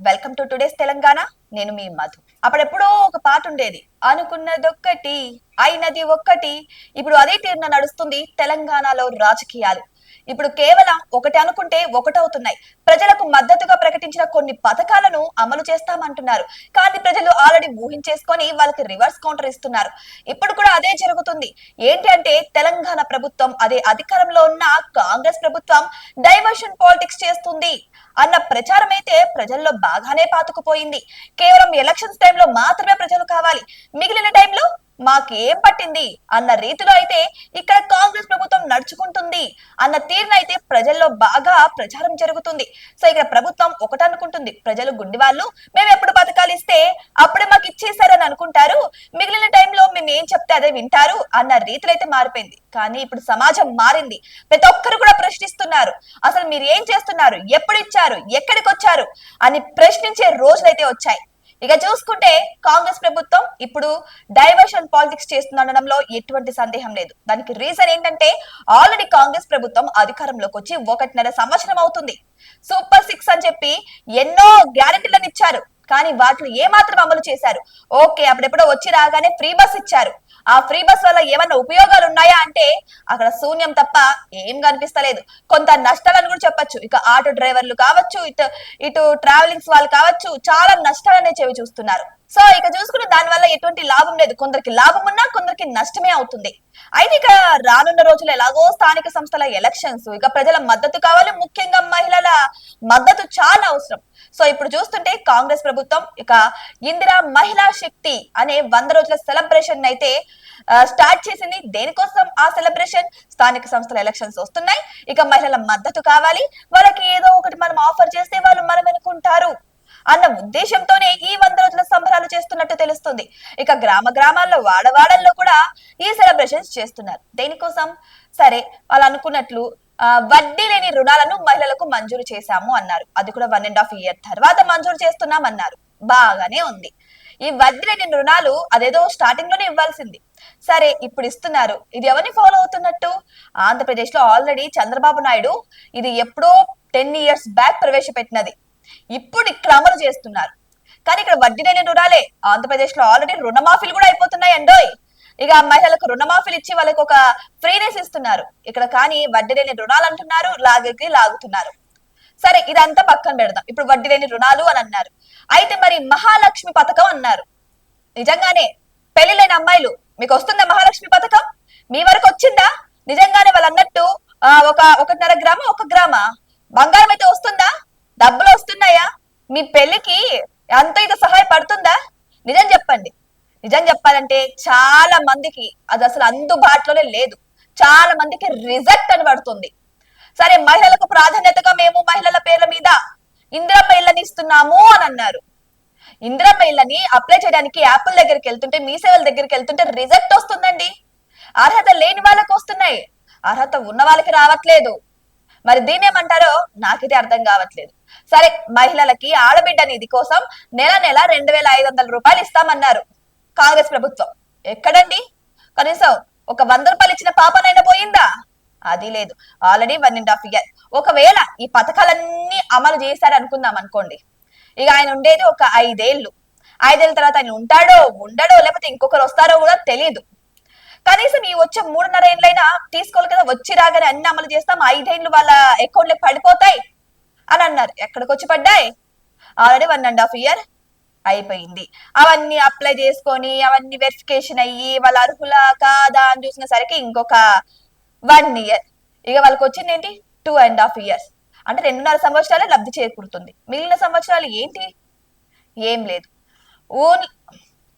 Welcome to today's Telangana నేను మీ మధు. అప్పుడెప్పుడో ఒక పాట ఉండేది. అనుకున్నదొక్కటి అయినది ఒక్కటి. ఇప్పుడు అదే తీరున నడుస్తుంది తెలంగాణలో రాజకీయాలు. ఇప్పుడు కేవలం ఒకటి అనుకుంటే ఒకటవుతున్నాయి. ప్రజలకు మద్దతుగా ప్రకటించిన కొన్ని పథకాలను అమలు చేస్తామంటున్నారు. కానీ ప్రజలు ఆల్రెడీ ఊహించేసుకొని వాళ్ళకి రివర్స్ కౌంటర్ ఇస్తున్నారు. ఇప్పుడు కూడా అదే జరుగుతుంది. ఏంటి అంటే తెలంగాణ ప్రభుత్వం అదే అధికారంలో ఉన్న కాంగ్రెస్ ప్రభుత్వం డైవర్షన్ పాలిటిక్స్ చేస్తుంది అన్న ప్రచారం అయితే ప్రజల్లో బాగానే పాతుకుపోయింది. కేవలం ఎలక్షన్స్ టైంలో మాత్రమే ప్రజలు కావాలి. మిగిలిన టైంలో మాకేం పట్టింది అన్న రీతిలో అయితే ఇక్కడ కాంగ్రెస్ ప్రభుత్వం నడుచుకుంటుంది అన్న తీరునైతే అయితే ప్రజల్లో బాగా ప్రచారం జరుగుతుంది. సో ఇక్కడ ప్రభుత్వం ఒకటనుకుంటుంది ప్రజలు గుండి వాళ్ళు మేము ఎప్పుడు పథకాలు ఇస్తే అప్పుడే మాకు ఇచ్చేసారని అనుకుంటారు. మిగిలిన టైంలో మేము ఏం చెప్తే అదే వింటారు అన్న రీతిలో అయితే మారిపోయింది. కానీ ఇప్పుడు సమాజం మారింది. ప్రతి ఒక్కరు కూడా ప్రశ్నిస్తున్నారు. అసలు మీరు ఏం చేస్తున్నారు? ఎప్పుడు ఇచ్చారు? ఎక్కడికి వచ్చారు? అని ప్రశ్నించే రోజులైతే వచ్చాయి. ఇక చూసుకుంటే కాంగ్రెస్ ప్రభుత్వం ఇప్పుడు డైవర్షన్ పాలిటిక్స్ చేస్తుందనడంలో ఎటువంటి సందేహం లేదు. దానికి రీజన్ ఏంటంటే ఆల్రెడీ కాంగ్రెస్ ప్రభుత్వం అధికారంలోకి వచ్చి ఒకటిన్నర సంవత్సరం అవుతుంది. సూపర్ సిక్స్ అని చెప్పి ఎన్నో గ్యారెంటీలను ఇచ్చారు. కానీ వాటిని ఏమాత్రం అమలు చేశారు? ఓకే అప్పుడెప్పుడో వచ్చి రాగానే ఫ్రీ బస్ ఇచ్చారు. ఆ ఫ్రీ బస్ వల్ల ఏమన్నా ఉపయోగాలు ఉన్నాయా అంటే అక్కడ శూన్యం తప్ప ఏం కనిపిస్తలేదు. కొంత నష్టాలను కూడా చెప్పొచ్చు. ఇక ఆటో డ్రైవర్లు కావచ్చు ఇటు ఇటు ట్రావెలింగ్స్ వాళ్ళు కావచ్చు చాలా నష్టాలనే చెవి చూస్తున్నారు. సో ఇక చూసుకున్న దాని వల్ల ఎటువంటి లాభం లేదు. కొందరికి లాభం ఉన్నా కొందరికి నష్టమే అవుతుంది. అయితే ఇక రానున్న రోజులు ఎలాగో స్థానిక సంస్థల ఎలక్షన్స్ ఇక ప్రజల మద్దతు కావాలి. ముఖ్యంగా మహిళల మద్దతు చాలా అవసరం. సో ఇప్పుడు చూస్తుంటే కాంగ్రెస్ ప్రభుత్వం ఇక ఇందిరా మహిళా శక్తి అనే వంద రోజుల సెలబ్రేషన్ అయితే స్టార్ట్ చేసింది దేనికోసం ఆ సెలబ్రేషన్? స్థానిక సంస్థల ఎలక్షన్స్ వస్తున్నాయి. ఇక మహిళల మద్దతు కావాలి. వాళ్ళకి ఏదో ఒకటి మనం ఆఫర్ చేస్తే వాళ్ళు మనం అనుకుంటారు అన్న ఉద్దేశంతోనే ఈ వంద రోజుల సంబరాలు చేస్తున్నట్టు తెలుస్తుంది. ఇక గ్రామ గ్రామాల్లో వాడవాడల్లో కూడా ఈ సెలబ్రేషన్స్ చేస్తున్నారు. దేనికోసం? సరే వాళ్ళు అనుకున్నట్లు ఆ, వడ్డీ లేని రుణాలను మహిళలకు మంజూరు చేశాము అన్నారు. అది కూడా వన్ అండ్ హాఫ్ ఇయర్ తర్వాత మంజూరు చేస్తున్నాం అన్నారు బాగానే ఉంది. ఈ వడ్డీ లేని రుణాలు అదేదో స్టార్టింగ్లోనే ఇవ్వాల్సింది. సరే ఇప్పుడు ఇస్తున్నారు. ఇది ఎవరిని ఫాలో అవుతున్నట్టు? ఆంధ్రప్రదేశ్లో ఆల్రెడీ చంద్రబాబు నాయుడు ఇది ఎప్పుడో టెన్ ఇయర్స్ బ్యాక్ ప్రవేశపెట్టినది. ఇప్పుడు ఇక్కడ అమలు చేస్తున్నారు. కానీ ఇక్కడ వడ్డీ లేని రుణాలే. ఆంధ్రప్రదేశ్లో ఆల్రెడీ రుణమాఫీలు కూడా అయిపోతున్నాయి అండోయ్. ఇక మహిళలకు రుణమాఫీలు ఇచ్చి వాళ్ళకి ఒక ఫ్రీనెస్ ఇస్తున్నారు. ఇక్కడ కానీ వడ్డీ లేని రుణాలు అంటున్నారు లాగకి లాగుతున్నారు. సరే ఇదంతా పక్కన పెడదాం. ఇప్పుడు వడ్డీ లేని రుణాలు అని అన్నారు. అయితే మరి మహాలక్ష్మి పథకం అన్నారు. నిజంగానే పెళ్ళి లేని అమ్మాయిలు మీకు వస్తుందా మహాలక్ష్మి పథకం? మీ వరకు వచ్చిందా? నిజంగానే వాళ్ళు అన్నట్టు ఒక ఒకటిన్నర గ్రామ ఒక గ్రామ? బంగారం అయితే వస్తుందా? డబ్బులు వస్తున్నాయా? మీ పెళ్ళికి అంత ఇది సహాయపడుతుందా నిజం చెప్పండి. నిజం చెప్పాలంటే చాలా మందికి అది అసలు అందుబాటులోనే లేదు. చాలా మందికి రిజెక్ట్ అని పడుతుంది. సరే మహిళలకు ప్రాధాన్యతగా మేము మహిళల పేర్ల మీద ఇందిరమ్మ ఇళ్ళని ఇస్తున్నాము అని అన్నారు. ఇందిరమ్మ ఇళ్ళని అప్లై చేయడానికి యాపిల్ దగ్గరికి వెళ్తుంటే మీ సేవల దగ్గరికి వెళ్తుంటే రిజెక్ట్ వస్తుందండి. అర్హత లేని వాళ్ళకి వస్తున్నాయి. అర్హత ఉన్న వాళ్ళకి రావట్లేదు. మరి దీన్ని ఏమంటారో నాకైతే అర్థం కావట్లేదు. సరే మహిళలకి ఆడబిడ్డ నిధి కోసం నెల నెల రెండు వేల ఐదు వందల రూపాయలు ఇస్తామన్నారు కాంగ్రెస్ ప్రభుత్వం. ఎక్కడండి? కనీసం ఒక వంద రూపాయలు ఇచ్చిన పాపనైనా పోయిందా? అది లేదు. Already one and half year ఒకవేళ ఈ పథకాలన్నీ అమలు చేశారు అనుకుందాం అనుకోండి. ఇక ఆయన ఉండేది ఒక ఐదేళ్ళు. ఐదేళ్ళ తర్వాత ఆయన ఉంటాడో ఉండడో లేకపోతే ఇంకొకరు వస్తారో కూడా తెలియదు కనీసం ఈ వచ్చే మూడున్నర ఏళ్ళైనా తీసుకోవాలి కదా వచ్చి రాగానే అన్ని అమలు చేస్తాం ఐదేళ్ళు వాళ్ళ అకౌంట్ పడిపోతాయి అని అన్నారు. ఎక్కడికి వచ్చి పడ్డాయి? Already one and half year అయిపోయింది. అవన్నీ అప్లై చేసుకొని అవన్నీ వెరిఫికేషన్ అయ్యి వాళ్ళ అర్హులా కాదా అని చూసిన సరికి ఇంకొక వన్ ఇయర్ ఇక వాళ్ళకి వచ్చింది ఏంటి టూ అండ్ హాఫ్ ఇయర్స్ అంటే రెండున్నర సంవత్సరాలే లబ్ధి చేకూరుతుంది. మిగిలిన సంవత్సరాలు ఏంటి? ఏం లేదు. ఓన్లీ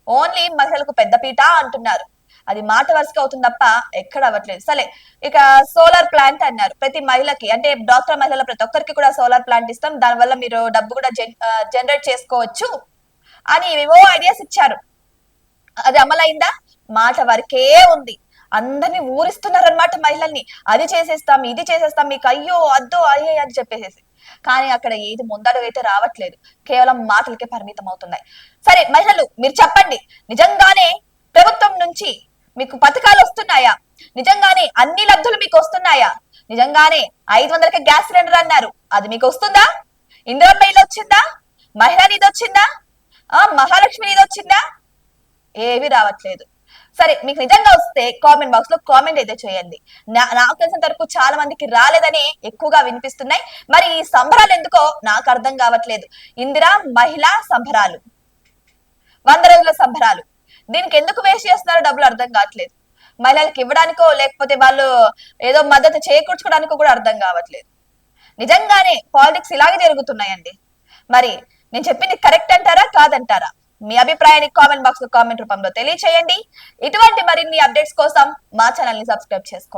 ఓన్లీ మహిళలకు పెద్దపీట అంటున్నారు. అది మాట వరుసగా అవుతుంది తప్ప ఎక్కడ అవ్వట్లేదు. సరే ఇక సోలార్ ప్లాంట్ అన్నారు. ప్రతి మహిళకి అంటే డాక్టర్ మహిళల ప్రతి ఒక్కరికి కూడా సోలార్ ప్లాంట్ ఇస్తాం. దానివల్ల మీరు డబ్బు కూడా జనరేట్ చేసుకోవచ్చు అని ఏవో ఐడియాస్ ఇచ్చారు. అది అమలైందా? మాట వరకే ఉంది. అందరినీ ఊరిస్తున్నారన్నమాట మహిళల్ని. అది చేసేస్తాం ఇది చేసేస్తాం మీకు అయ్యో అద్దో అయ్యే అని చెప్పేసేసి. కానీ అక్కడ ఏది ముందడుగు అయితే రావట్లేదు. కేవలం మాటలకే పరిమితం అవుతున్నాయి. సరే మహిళలు మీరు చెప్పండి. నిజంగానే ప్రభుత్వం నుంచి మీకు పథకాలు వస్తున్నాయా? నిజంగానే అన్ని లబ్ధులు మీకు వస్తున్నాయా? నిజంగానే ఐదు వందలకి గ్యాస్ సిలిండర్ అన్నారు. అది మీకు వస్తుందా? ఇందిరా ఇల్లు వచ్చిందా? మహిళా నిధి వచ్చిందా? ఆ మహాలక్ష్మి నిధి వచ్చిందా? ఏవి రావట్లేదు. సరే మీకు నిజంగా వస్తే కామెంట్ బాక్స్లో కామెంట్ అయితే చేయండి. నా- నాకు తెలిసినంత వరకు చాలా మందికి రాలేదని ఎక్కువగా వినిపిస్తున్నాయి. మరి ఈ సంబరాలు ఎందుకో నాకు అర్థం కావట్లేదు. ఇందిరా మహిళా సంబరాలు. వంద రోజుల సంబరాలు. దీనికి ఎందుకు వేస్ట్ చేస్తున్నారో డబ్బులు అర్థం కావట్లేదు. మహిళలకు ఇవ్వడానికో లేకపోతే వాళ్ళు ఏదో మద్దతు చేకూర్చుకోవడానికో కూడా అర్థం కావట్లేదు. నిజంగానే పాలిటిక్స్ ఇలాగే జరుగుతున్నాయండి. మరి నేను చెప్పింది కరెక్ట్ అంటారా కాదంటారా? మీ అభిప్రాయాన్ని కామెంట్ బాక్స్లో కామెంట్ రూపంలో తెలియచేయండి. ఇటువంటి మరిన్ని అప్డేట్స్ కోసం మా ఛానల్ని సబ్స్క్రైబ్ చేసుకోండి.